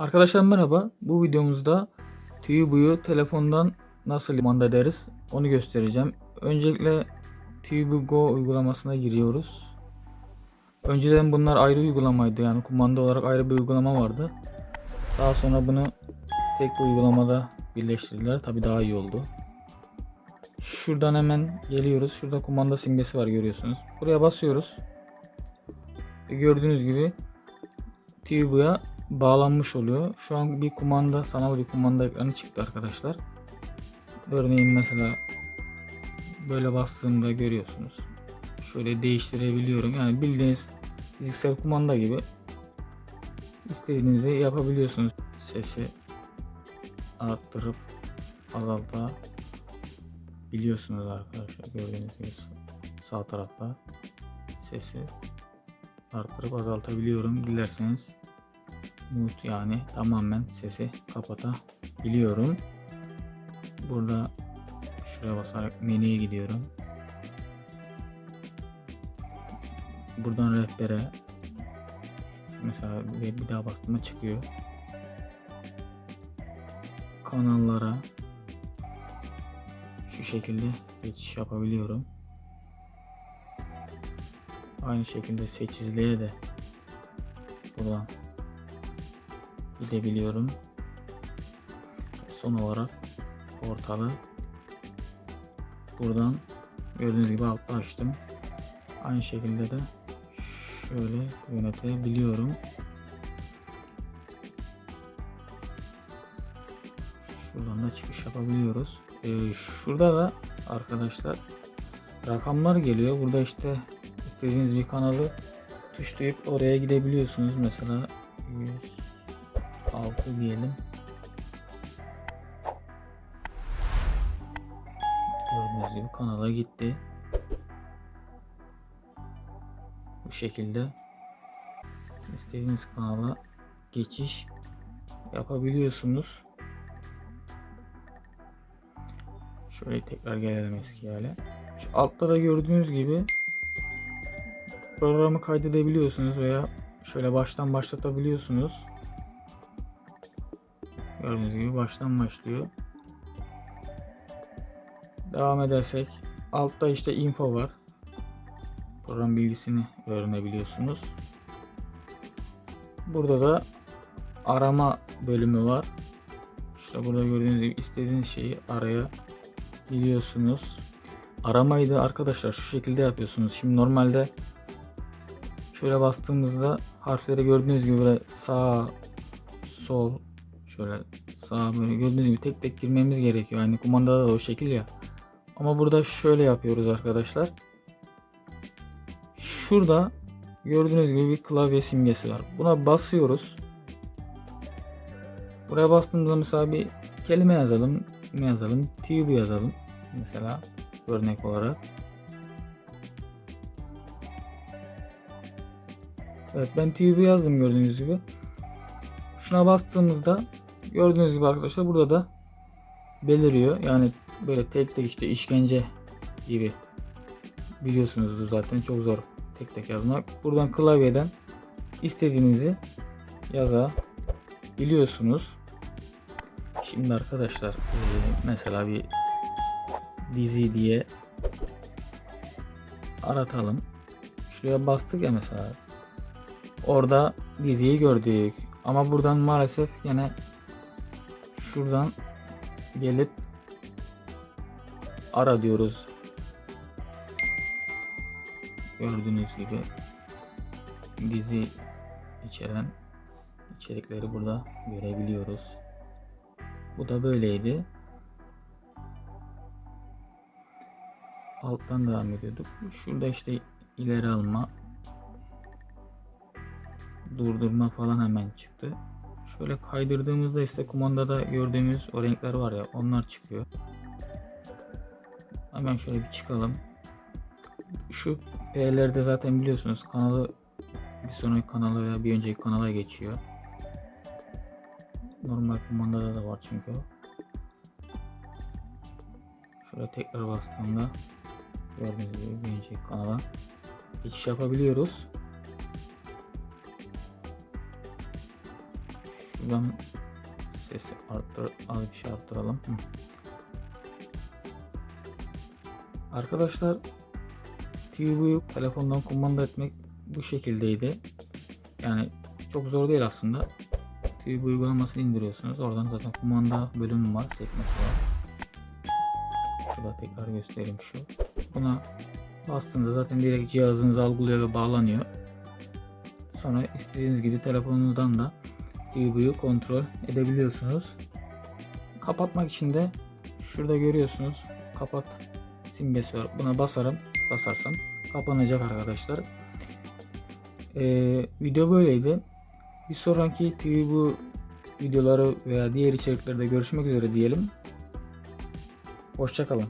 Arkadaşlar merhaba. Bu videomuzda Tube'yu telefondan nasıl kumanda ederiz onu göstereceğim. Öncelikle Tube Go uygulamasına giriyoruz. Önceden bunlar ayrı uygulamaydı yani kumanda olarak ayrı bir uygulama vardı. Daha sonra bunu tek bir uygulamada birleştirdiler. Tabi daha iyi oldu. Şuradan hemen geliyoruz. Şurada kumanda simgesi var görüyorsunuz. Buraya basıyoruz. Gördüğünüz gibi Tube'ya bağlanmış oluyor. Şu an bir kumanda, sanal bir kumanda ekranı çıktı arkadaşlar. Örneğin mesela böyle bastığımda görüyorsunuz. Şöyle değiştirebiliyorum. Yani bildiğiniz fiziksel kumanda gibi istediğinizi yapabiliyorsunuz. Sesi arttırıp azaltabiliyorsunuz arkadaşlar. Gördüğünüz gibi sağ tarafta sesi arttırıp azaltabiliyorum. Dilerseniz mute yani tamamen sesi kapatabiliyorum. Burada şuraya basarak menüye gidiyorum. Buradan rehbere mesela bir daha bastığımda çıkıyor. Kanallara şu şekilde geçiş yapabiliyorum. Aynı şekilde seçizliğe de buradan gidebiliyorum. Son olarak portalı buradan gördüğünüz gibi altta açtım. Aynı şekilde de şöyle yönetebiliyorum. Şuradan da çıkış yapabiliyoruz. Ee, şurada da arkadaşlar rakamlar geliyor. Burada işte istediğiniz bir kanalı tuşlayıp oraya gidebiliyorsunuz. Mesela 106 diyelim. Gördüğünüz gibi kanala gitti. Bu şekilde istediğiniz kanala geçiş yapabiliyorsunuz. Şöyle tekrar gelelim eski hale. Şu altta da gördüğünüz gibi programı kaydedebiliyorsunuz veya şöyle baştan başlatabiliyorsunuz. Gördüğünüz gibi baştan başlıyor. Devam edersek altta işte info var. Program bilgisini öğrenebiliyorsunuz. Burada da arama bölümü var. İşte burada gördüğünüz gibi istediğiniz şeyi arayabiliyorsunuz. Aramayı da arkadaşlar şu şekilde yapıyorsunuz. Şimdi normalde şöyle bastığımızda harfleri gördüğünüz gibi böyle sağ, sol, şöyle sağ böyle gördüğünüz gibi tek tek girmemiz gerekiyor. Aynı kumandada da o şekil ya. Ama burada şöyle yapıyoruz arkadaşlar. Şurada gördüğünüz gibi bir klavye simgesi var. Buna basıyoruz. Buraya bastığımızda mesela bir kelime yazalım. Ne yazalım? Tube yazalım. Mesela örnek olarak. Evet ben tube yazdım gördüğünüz gibi. Şuna bastığımızda gördüğünüz gibi arkadaşlar burada da beliriyor. Yani böyle tek tek işte işkence gibi biliyorsunuzdur zaten çok zor tek tek yazmak. Buradan klavyeden istediğinizi yazabiliyorsunuz. Şimdi arkadaşlar e, mesela bir dizi diye aratalım. Şuraya bastık ya mesela. Orada diziyi gördük. Ama buradan maalesef yine şuradan gelip ara diyoruz. Gördüğünüz gibi dizi içeren içerikleri burada görebiliyoruz. Bu da böyleydi. Alttan devam ediyorduk. Şurada işte ileri alma, durdurma falan hemen çıktı. Şöyle kaydırdığımızda işte kumandada gördüğümüz o renkler var ya onlar çıkıyor. Hemen şöyle bir çıkalım. Şu P'lerde zaten biliyorsunuz kanalı bir sonraki kanala veya bir önceki kanala geçiyor. Normal kumandada da var çünkü. Şöyle tekrar bastığımda gördüğünüz gibi bir önceki kanala geçiş yapabiliyoruz. Şuradan sesi arttır, az bir şey arttıralım. Hı. Arkadaşlar TV'yi telefondan kumanda etmek bu şekildeydi. Yani çok zor değil aslında. TV uygulamasını indiriyorsunuz. Oradan zaten kumanda bölümü var, sekmesi var. Şurada tekrar göstereyim şu. Buna bastığınızda zaten direkt cihazınızı algılıyor ve bağlanıyor. Sonra istediğiniz gibi telefonunuzdan da TV'yi kontrol edebiliyorsunuz. Kapatmak için de şurada görüyorsunuz. Kapat simgesi var. Buna basarım. Basarsam kapanacak arkadaşlar. Ee, video böyleydi. Bir sonraki TV bu videoları veya diğer içeriklerde görüşmek üzere diyelim. Hoşçakalın.